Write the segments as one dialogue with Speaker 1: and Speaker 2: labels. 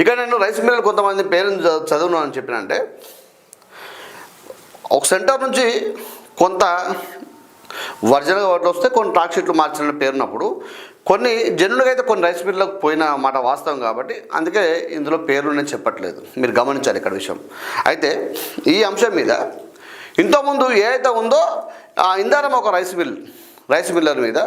Speaker 1: ఇక నేను rice Miller కొంతమంది పేరెంట్స్ చదువును అని చెప్పినంటే ఒక సెంటర్ నుంచి కొంత ఒరిజినల్ వాటిలో వస్తే కొన్ని ట్రాక్ షీట్లు మార్చిన పేరున్నప్పుడు కొన్ని జనులుగా అయితే కొన్ని రైస్ మిల్లకు పోయిన మాట వాస్తవం కాబట్టి అందుకే ఇందులో పేర్లు నేను చెప్పట్లేదు. మీరు గమనించాలి ఇక్కడ విషయం. అయితే ఈ అంశం మీద ఇంతకుముందు ఏ అయితే ఉందో ఆ ఇందారం ఒక రైస్ మిల్ రైస్ మిల్లర్ మీద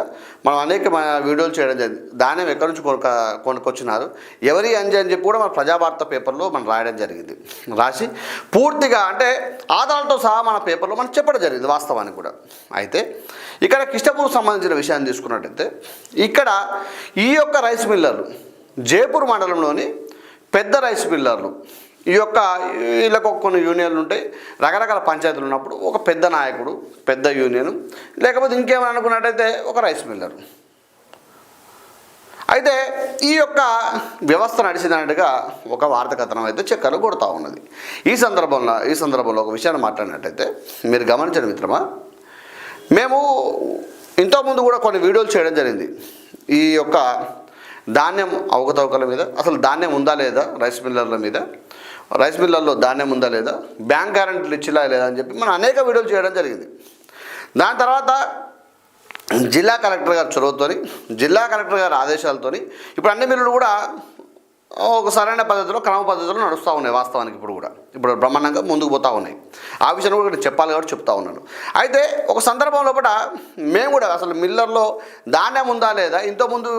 Speaker 1: మనం అనేక వీడియోలు చేయడం జరిగింది. ధాన్యం ఎక్కడి నుంచి కొనుక కొనుక్కొచ్చినారు? ఎవరి అంజి అని చెప్పి కూడా మన ప్రజావార్త పేపర్లో మనం రాయడం జరిగింది. రాసి పూర్తిగా అంటే ఆధారాలతో సహా మన పేపర్లో మనం చెప్పడం జరిగింది వాస్తవానికి కూడా. అయితే ఇక్కడ కిష్టపూర్ సంబంధించిన విషయాన్ని తీసుకున్నట్టయితే ఇక్కడ ఈ యొక్క రైస్ మిల్లర్లు జైపూర్ మండలంలోని పెద్ద రైస్ మిల్లర్లు ఈ యొక్క వీళ్ళకు కొన్ని యూనియన్లు ఉంటాయి. రకరకాల పంచాయతీలు ఉన్నప్పుడు ఒక పెద్ద నాయకుడు పెద్ద యూనియన్ లేకపోతే ఇంకేమైనా అనుకున్నట్టయితే ఒక రైస్ మిల్లర్. అయితే ఈ యొక్క వ్యవస్థ నడిచిందన్నట్టుగా ఒక వార్త కథనం అయితే చక్కర్లు కొడుతూ ఉన్నది. ఈ సందర్భంలో ఈ సందర్భంలో ఒక విషయాన్ని మాట్లాడినట్టయితే మీరు గమనించండి మిత్రమా. మేము ఇంతకుముందు కూడా కొన్ని వీడియోలు చేయడం జరిగింది. ఈ యొక్క ధాన్యం అవకతవకల మీద అసలు ధాన్యం ఉందా లేదా రైస్ మిల్లర్ల మీద? రైస్ మిల్లల్లో ధాన్యం ఉందా లేదా? బ్యాంక్ గ్యారంటీలు ఇచ్చిలా లేదా అని చెప్పి మనం అనేక వీడియోలు చేయడం జరిగింది. దాని తర్వాత జిల్లా కలెక్టర్ గారి చొరవతోని జిల్లా కలెక్టర్ గారి ఆదేశాలతోని ఇప్పుడు అన్ని మిల్లులు కూడా ఒక సరైన పద్ధతిలో క్రమ పద్ధతిలో నడుస్తూ ఉన్నాయి వాస్తవానికి ఇప్పుడు కూడా. ఇప్పుడు బ్రహ్మాండంగా ముందుకు పోతూ ఉన్నాయి. ఆ విషయం కూడా నేను చెప్పాలి కాబట్టి చెప్తా ఉన్నాను. అయితే ఒక సందర్భం లోపల మేము కూడా అసలు మిల్లర్లో ధాన్యం ఉందా లేదా ఇంతకుముందు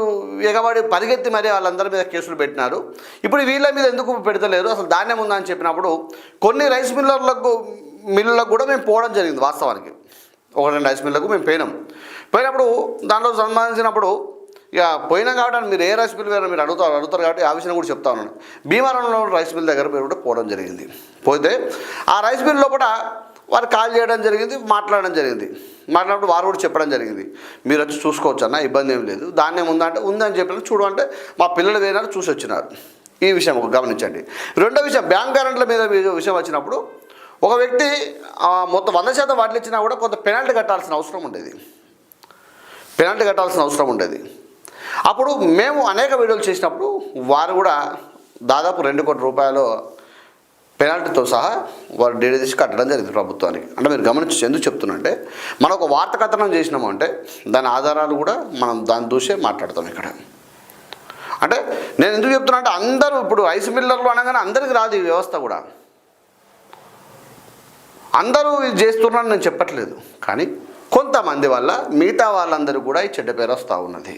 Speaker 1: ఎగబడి పరిగెత్తి మరీ వాళ్ళందరి మీద కేసులు పెట్టినారు. ఇప్పుడు వీళ్ళ మీద ఎందుకు పెడతలేరు? అసలు ధాన్యం ఉందా అని చెప్పినప్పుడు కొన్ని రైస్ మిల్లర్లకు మిల్లులకు కూడా మేము పోవడం జరిగింది వాస్తవానికి. ఒక రెండు రైస్ మిల్లకు మేము పోయినాం. పోయినప్పుడు దాంట్లో సంబంధించినప్పుడు ఇక పోయినా కాబట్టి మీరు ఏ రైస్ మిల్ వేరే మీరు అడుగుతారు అడుగుతారు కాబట్టి ఆ విషయం కూడా చెప్తా ఉన్నాను. భీమవరంలో రైస్ మిల్ దగ్గర మీరు కూడా పోవడం జరిగింది. పోతే ఆ రైస్ మిల్ లోపల వారు కాల్ చేయడం జరిగింది మాట్లాడడం జరిగింది. మాట్లాడినప్పుడు వారు కూడా చెప్పడం జరిగింది. మీరు వచ్చి చూసుకోవచ్చు అన్న ఇబ్బంది ఏం లేదు. ధాన్యం ఉందంటే ఉందని చెప్పిన చూడమంటే మా పిల్లలు వేరే చూసి వచ్చినారు. ఈ విషయం ఒక గమనించండి. రెండో విషయం బ్యాంక్ కరెంట్ల మీద మీ విషయం వచ్చినప్పుడు ఒక వ్యక్తి మొత్తం వంద శాతం వాటిలు ఇచ్చినా కూడా కొంత పెనాల్టీ కట్టాల్సిన అవసరం ఉండేది. పెనాల్టీ కట్టాల్సిన అవసరం ఉండేది. అప్పుడు మేము అనేక వీడియోలు చేసినప్పుడు వారు కూడా దాదాపు రెండు కోట్ల రూపాయలు పెనాల్టీతో సహా వారు డీడీ తీసి కట్టడం జరిగింది ప్రభుత్వానికి. అంటే మీరు గమనించి ఎందుకు చెప్తున్నంటే మనం ఒక వార్త కథనం చేసినాము అంటే దాని ఆధారాలు కూడా మనం దాన్ని చూసే మాట్లాడతాం ఇక్కడ. అంటే నేను ఎందుకు చెప్తున్నా అంటే అందరూ ఇప్పుడు ఐస్ మిల్లర్లు అనగానే అందరికి రాదు ఈ వ్యవస్థ కూడా. అందరూ ఇది చేస్తున్నారని నేను చెప్పట్లేదు. కానీ కొంతమంది వల్ల మిగతా వాళ్ళందరూ కూడా ఈ చెడ్డ పేరు వస్తూ ఉన్నది.